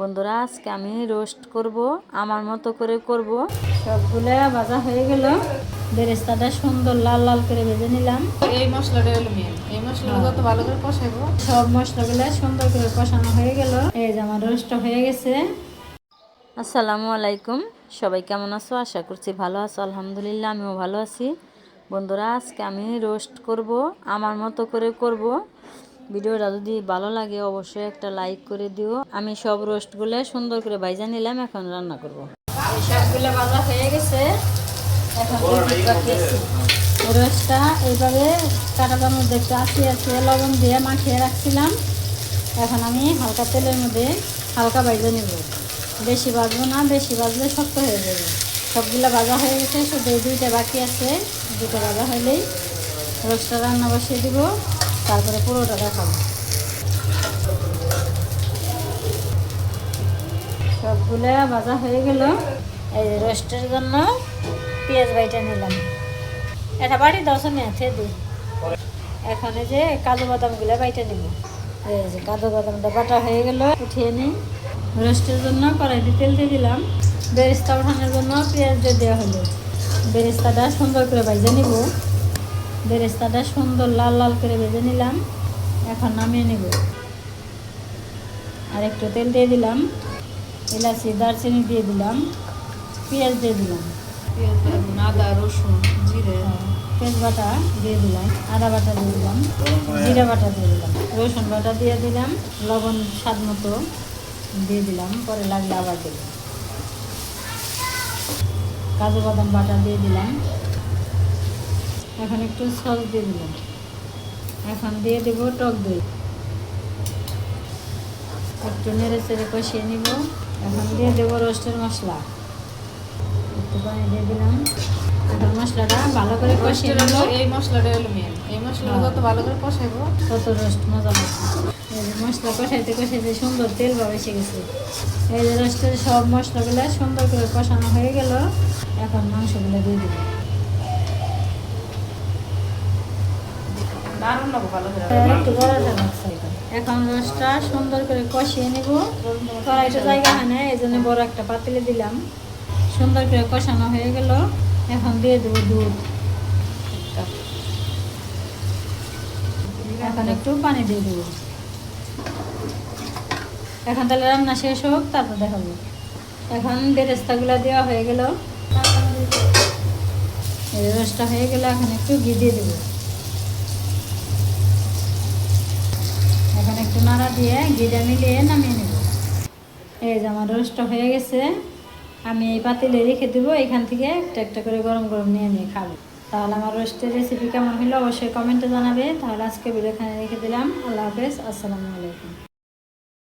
বন্ধুরা আজকে আমি রোস্ট করব আমার মতো করে করব। সবগুলো ভাজা হয়ে গেল। বেরেস্তাটা সুন্দর লাল লাল করে ভেজে নিলাম। এই মশলাটা হলো মেন এই মশলাটা যত ভালো করে কষাবো। সব মশলাগুলো সুন্দর করে কষানো হয়ে গেল। এই যে আমার রোস্ট হয়ে গেছে। আসসালামু আলাইকুম। সবাই কেমন আছো? আশা করছি ভালো আছো। আলহামদুলিল্লাহ আমিও ভালো আছি। বন্ধুরা আজকে আমি রোস্ট করব আমার মতো করে করব। ভিডিওটা যদি ভালো লাগে, অবশ্যই একটা লাইক করে দিও। আমি সব রোস্টগুলো সুন্দর করে ভাইজা নিলাম, এখন রান্না করব। সবগুলো ভাজা হয়ে গেছে। রোস্টটা এইভাবে কাটাটার মধ্যে একটু আসি লবণ দিয়ে মাখিয়ে রাখছিলাম। এখন আমি হালকা তেলের মধ্যে হালকা ভাজা নেব। বেশি ভাজবো না, বেশি ভাজলে শক্ত হয়ে যাবে। সবগুলো ভাজা হয়ে গেছে, শুধু দুইটা বাকি আছে। দুটো ভাজা হলেই রোস্টটা রান্না বসিয়ে দিব। তারপরে পুরোটা দেখাবো। সবগুলো ভাজা হয়ে গেল। এই রোস্টের জন্য পেঁয়াজ বাইটা নিলাম। এটা বাড়ি দশ মেয়াথে দিই এখন যে কাজু বাদামগুলো বাইটা নিব। এই যে কাজু বাদামটা বাটা হয়ে গেল, উঠিয়ে নিই। রোস্টের জন্য কড়াইতে তেল দিয়ে দিলাম। বেরেস্তা ওঠানোর জন্য পেঁয়াজ দিয়ে দেওয়া হলো। বেরেস্তাটা সুন্দর করে ভাজে নিব। বেরেস্তাটা সুন্দর লাল লাল করে ভেজে নিলাম। এখন নামিয়ে নেব। আর একটু তেল দিয়ে দিলাম। এলাচি দারচিনি দিয়ে দিলাম। পেঁয়াজ দিয়ে দিলাম। পেঁয়াজ আদা রসুন জিরে। পেঁয়াজ বাটা দিয়ে দিলাম আদা বাটা দিয়ে দিলাম জিরা বাটা দিয়ে দিলাম। রসুন বাটা দিয়ে দিলাম লবণ স্বাদ মতো দিয়ে দিলাম পরে লাগলে আবার দিলাম। কাজু বাদাম বাটা দিয়ে দিলাম। এখন একটু সস দিয়ে দিলাম এখন দিয়ে দেবো টক দই। একটু নেড়ে চেড়ে কষিয়ে নিব। এখন দিয়ে দেবো রোস্টের মশলা। একটু পানি দিয়ে দিলাম। এখন মশলাটা ভালো করে কষিয়ে নেব। এই মশলাটা হলো মেন এই মশলাটা যত ভালো করে কষাবো কত রোস্ট মজা যে মশলা কষাইতে কষাইতে সুন্দর তেল বা এসে গেছে। এই যে রোস্টের সব মশলাগুলো সুন্দর করে কষানো হয়ে গেল। এখন মাংসগুলো দিয়ে দিব দারুণ লাগবে ভালো করে একটু বড়টা লাগছে এখন। এখন রসটা সুন্দর করে কষিয়ে নিব। কড়াইটা জায়গা হয় না এই জন্য বড় একটা পাতিলে দিলাম। সুন্দর করে কষানো হয়ে গেল। এখন দিয়ে দেবো দুধ। এখন একটু পানি দিয়ে দেবো। এখন তাহলে রান্না শেষ হোক, তারপর দেখাবো। এখন বেরেস্তাগুলো দেওয়া হয়ে গেল। রসটা হয়ে গেল, এখন একটু ঘি দিয়ে দেবো এখন একটু নাড়া দিয়ে ঘিটা মিলিয়ে নামিয়ে নেব। এই যে আমার রোস্ট হয়ে গেছে, আমি এই পাতিলে রেখে দেবো, এখান থেকে একটা একটা করে গরম গরম নিয়ে নিয়ে খাব। তাহলে আমার রোস্টের রেসিপি কেমন হলো অবশ্যই কমেন্টে জানাবে। তাহলে আজকে ভিডিও এখানে রেখে দিলাম। আল্লাহ হাফেজ, আসসালামু আলাইকুম।